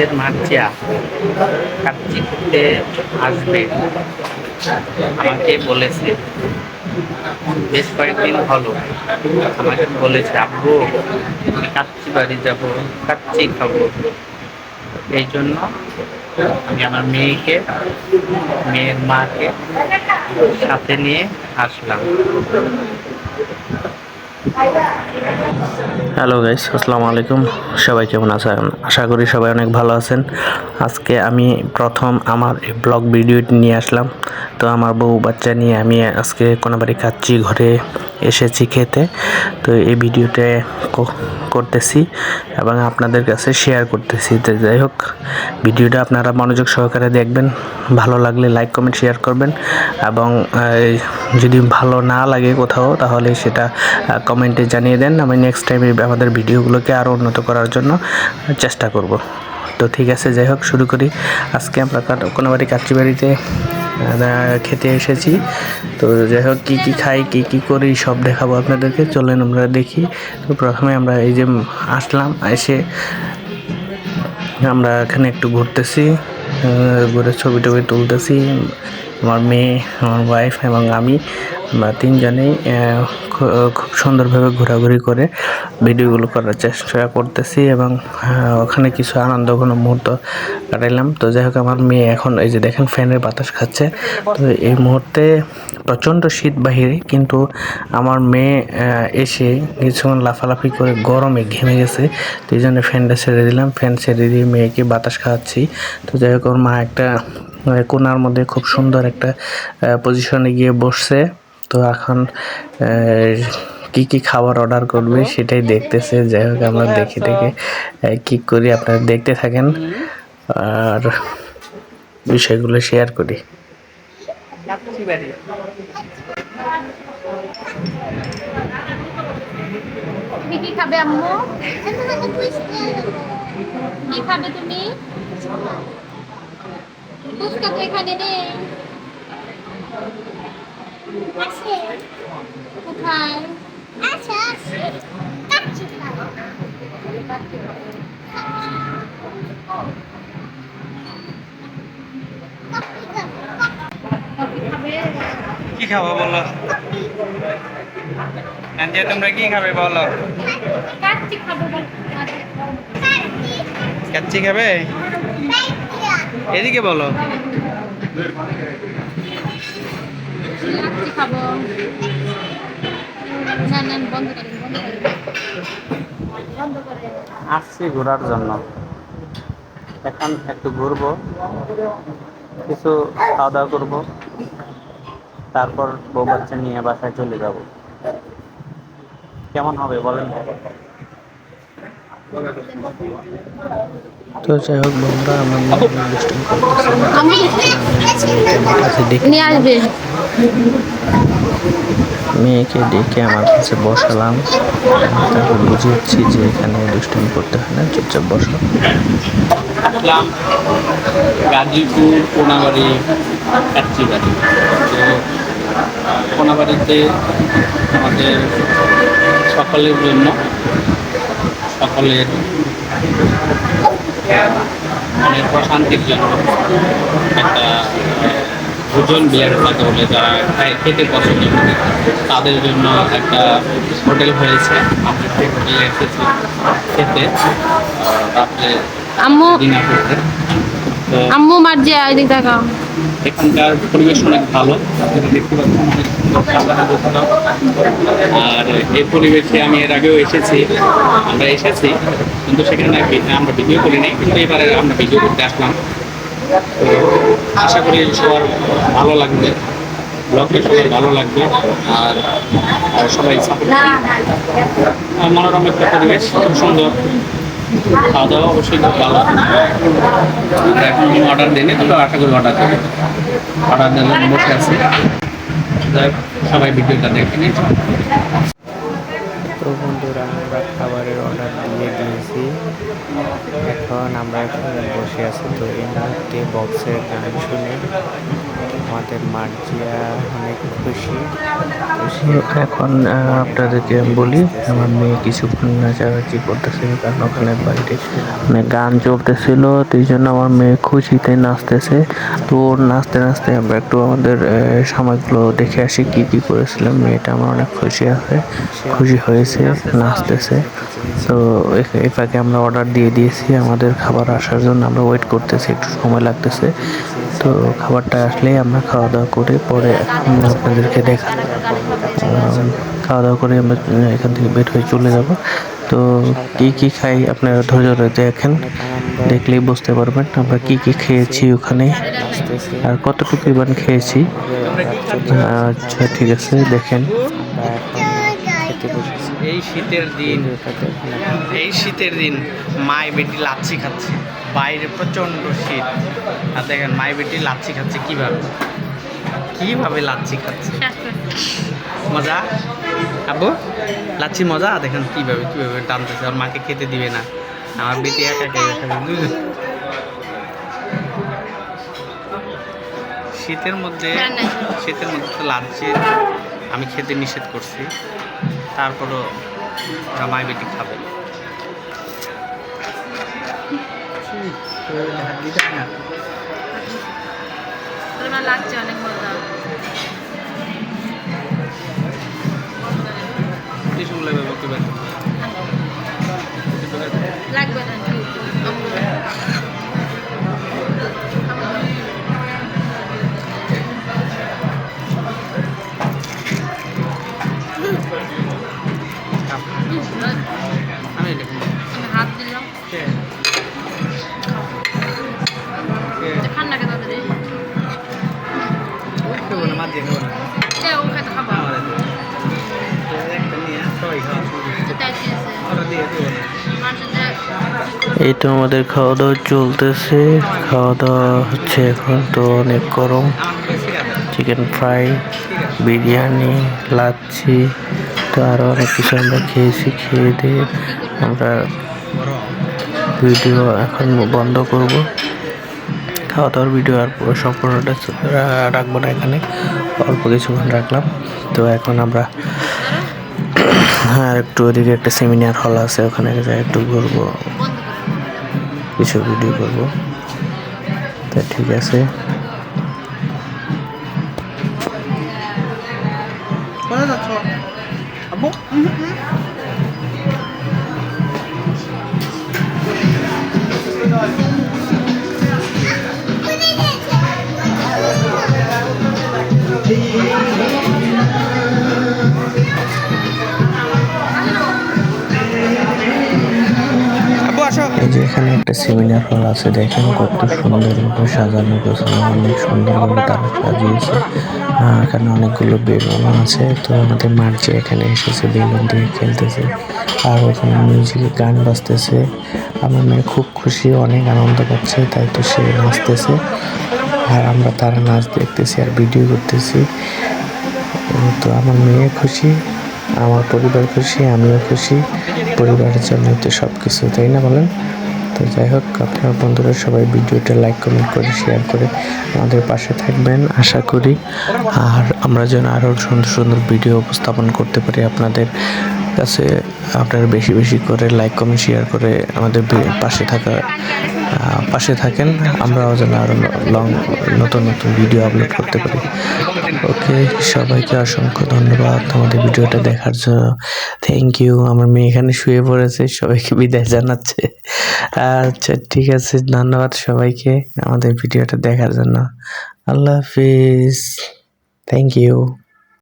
আমাদের মার্চিয়া কাচ্চি করতে আসবে। আমাকে বলেছে, বেশ কয়েকদিন হলো। আমাকে বলেছে, আব্বু কাচ্চি বাড়ি যাব কাচ্চি খাব এই জন্য আমি আমার মেয়েকে, মেয়ের মাকে সাথে নিয়ে আসলাম। হ্যালো গাইস আসসালামু আলাইকুম সবাই কেমন আছেন? আশা করি সবাই অনেক ভালো আছেন। আজকে আমি প্রথম আমার এই ব্লগ ভিডিওটি নিয়ে আসলাম। তো আমার বউ বাচ্চা নিয়ে আমি আজকে কোনাবাড়ি কাচ্চি ঘরে এসেছি খেতে। তো এই ভিডিওতে করতেছি এবং আপনাদের কাছে শেয়ার করতেছি। তো যাই হোক, ভিডিওটা আপনারা মনোযোগ সহকারে দেখবেন। ভালো লাগলে লাইক কমেন্ট শেয়ার করবেন এবং যদি ভালো না লাগে কোথাও, তাহলে সেটা কমেন্টে জানিয়ে দেন। আমি নেক্সট টাইম আমাদের ভিডিওগুলোকে আরও উন্নত করার জন্য চেষ্টা করব। তো ঠিক আছে, যাই হোক, শুরু করি। আজকে আমরা কোনো কোনাবাড়ি কাচ্চি বাড়িতে খেতে এসেছি। তো যাই হোক, কী কী খাই, কী কী করি, সব দেখাবো আপনাদেরকে। চলেন আমরা দেখি। তো প্রথমে আমরা এই যে আসলাম, এসে আমরা এখানে একটু ঘুরতেছি ঘুরে ছবি টবি তুলতেছি। আমার মেয়ে, আমার ওয়াইফ এবং আমি, আমরা তিনজনেই খুব সুন্দরভাবে ঘোরাঘুরি করে ভিডিওগুলো করার চেষ্টা করতেছি এবং ওখানে কিছু আনন্দ ঘন মুহূর্ত কাটাইলাম। তো যাই হোক, আমার মেয়ে এখন, এই যে দেখেন, ফ্যানের বাতাস খাচ্ছে। তো এই মুহূর্তে প্রচণ্ড শীত বাহিরে, কিন্তু আমার মেয়ে এসে কিছুক্ষণ লাফালাফি করে গরমে ঘেমে গেছে। তো এই জন্য ফ্যানটা ছেড়ে দিলাম। ফ্যান ছেড়ে দিয়ে মেয়েকে বাতাস খাওয়াচ্ছি। তো যাই হোক, ওর মা একটা কোনার মধ্যে খুব সুন্দর একটা পজিশনে গিয়ে বসছে। তো এখন কি কি খাবার অর্ডার করবে সেটাই দেখতেছে। যাই হোক আমরা দেখে দেখে আহ, কি করি আপনারা দেখতে থাকেন। আর বিষয়গুলো শেয়ার করি। তুমি কি খাবে আম্মু? কি খাবে তুমি? ফুচকা তো এখানে নেই। আছে. কোথায়? আছে, আছে. কাচ্চি কি খাব বলো? আন্টিয়া তোমরা কি খাবে বলো? কাচ্চি খাব কাচ্চি, খাবে। এদিকে বলো। খাব। আসছি ঘোরার জন্য। এখন একটু ঘুরবো কিছু খাওয়া দাওয়া করব তারপর বউ বাচ্চা নিয়ে বাসায় চলে যাব। কেমন হবে বলেন তো যাই হোক বন্ধুরা আমরা নিয়ে আসবে। মেয়েকে ডেকে আমার কাছে বসালাম। তারপর বুঝিয়েছি যে এখানে দুষ্টামি করতে হয় না চুপচাপ বসো। গাজীপুর কোনাবাড়ি কাচ্চিবাড়ি। তো কোনাবাড়িতে আমাদের সকলের জন্য সকলের মনের প্রশান্তির জন্য একটা ভোজন বিয়ার কথা বলে যারা খেতে পছন্দ করে তাদের জন্য একটা হোটেল হয়েছে। আমরা সেই হোটেলে এসেছি খেতে। তারপরে রাত্রে আম্মু ডিনার করতে। তো আম্মু মার্জি এদিক দেখাও। এখানকার পরিবেশ অনেক ভালো, আপনারা দেখতে পাচ্ছেন অনেক। আর এই পরিবেশে আমি এর আগেও এসেছি, আমরা এসেছি, কিন্তু সেখানে আমরা ভিডিও করিনি কিন্তু এবারে আমরা ভিডিও করতে আসলাম। আশা করি সবার ভালো লাগবে, ব্লগটা সবার ভালো লাগবে, আর সবাই সাপোর্ট মনোরম একটা পরিবেশ, খুব সুন্দর। খাওয়া দাওয়া অবশ্যই খুব ভালো। এখন আমি অর্ডার দিইনি, তবে আশা করি অর্ডার দেবো। অর্ডার দেওয়ার বসে আছি। সবাই ভিডিওটা দেখে নিন। তো বন্ধুরা, আমরা খাবারের অর্ডার দিয়ে দিয়েছি। এখন আমরা এখানে বসে আছি, তো এই বক্সের গান শুনে। আমাদের মার্জিয়া অনেক খুশি। এখন আপনাদেরকে আমি বলি, আমার মেয়ে কিছুক্ষণ নাচানাচি করতেছে কারণ ওখানে বাড়িতে মানে গান চলতেছিল সেই জন্য আমার মেয়ে খুশিতে নাচতেছে। তো নাচতে নাচতে আমরা একটু আমাদের সময়গুলো দেখে আসি, কী কী করেছিলাম। মেয়েটা আমার অনেক খুশি আছে, খুশি হয়েছে, নাচতেছে। তো এ- এই ফাঁকে আমরা অর্ডার দিয়ে দিয়েছি, আমাদের খাবার আসার জন্য আমরা ওয়েট করতেছি, একটু সময় লাগতেছে। তো খাবারটা আসলেই আমরা খাওয়া দাওয়া করে পরে আপনাদেরকে দেখা খাওয়া দাওয়া করে আমরা এখান থেকে বের হয়ে চলে যাব। তো কি কি খাই আপনারা ধৈর্য ধরে দেখেন, দেখলেই বুঝতে পারবেন আমরা কি কি খেয়েছি ওখানে আর কতটুকু ইবান খেয়েছি। আচ্ছা ঠিক আছে, দেখেন। এই শীতের দিন, এই শীতের দিন মাই বেটি লাচ্ছি খাচ্ছে। বাইরে প্রচণ্ড শীত। আর দেখেন, মাই বেটি লাচ্ছি খাচ্ছে কীভাবে? কীভাবে লাচ্ছি খাচ্ছে? মজা? আব্বু লাচ্ছি মজা? দেখেন কীভাবে কীভাবে টানতেছে। আর মাকে খেতে দিবে না। আমার বেটি একা একা খাবে শীতের মধ্যে শীতের মধ্যে তো লাচ্ছি আমি খেতে নিষেধ করছি। তারপরও ওরা মাই বেটি খাবে আমার লাগছে অনেক মজা কি বের করবে? লাগবে মানুষের এই তো আমাদের খাওয়া দাওয়া চলতেছে। খাওয়া দাওয়া হচ্ছে এখন তো অনেক গরম। চিকেন ফ্রাই বিরিয়ানি লাচ্ছি তো আরও অনেক কিছু আমরা খেয়েছি খেয়ে দিয়ে আমরা ভিডিও এখন বন্ধ করব। খাওয়া দাওয়ার ভিডিও আর পুরো সম্পূর্ণটা রাখব না এখানে। অল্প কিছুক্ষণ রাখলাম। তো এখন আমরা হ্যাঁ একটু ওদিকে একটা সেমিনার হল আছে ওখানে যাই একটু ঘুরবো। কিছু ভিডিও করব। তা ঠিক আছে। আব্বু? আসো যে এখানে একটা সেমিনার হল আছে দেখেন কত সুন্দর ভাবে সাজানো গোছানো অনেক সুন্দরভাবে তারা সাজিয়েছে। এখানে অনেকগুলো বেলুন আছে তো আমাদের মার্চে এখানে এসেছে বেলুন দিয়ে খেলতেছে। আর ওখানে মিউজিকে গান বাজতেছে। আমার মেয়ে খুব খুশি অনেক আনন্দ পাচ্ছে তাই তো সে নাচতেছে। আর আমরা তার নাচ দেখতেছি আর ভিডিও করতেছি। তো আমার মেয়ে খুশি, আমার পরিবার খুশি, আমিও খুশি, পরিবারের জন্য তো সব কিছু তাই না বলেন? তো যাই হোক, আপনার বন্ধুরা সবাই ভিডিওটা লাইক কমেন্ট করে শেয়ার করে আমাদের পাশে থাকবেন, আশা করি। আর আমরা যেন আরও সুন্দর সুন্দর ভিডিও উপস্থাপন করতে পারি আপনাদের কাছে আপনারা বেশি বেশি করে লাইক কমেন্ট শেয়ার করে আমাদের পাশে থাকা পাশে থাকেন। আমরাও যেন আরও লং নতুন নতুন ভিডিও আপলোড করতে পারি। ওকে সবাইকে অসংখ্য ধন্যবাদ আমাদের ভিডিওটা দেখার জন্য। থ্যাংক ইউ আমার মেয়ে এখানে শুয়ে পড়েছে, সবাইকে বিদায় জানাচ্ছে। আচ্ছা ঠিক আছে, ধন্যবাদ সবাইকে আমাদের ভিডিওটা দেখার জন্য। আল্লাহ হাফিজ। Thank you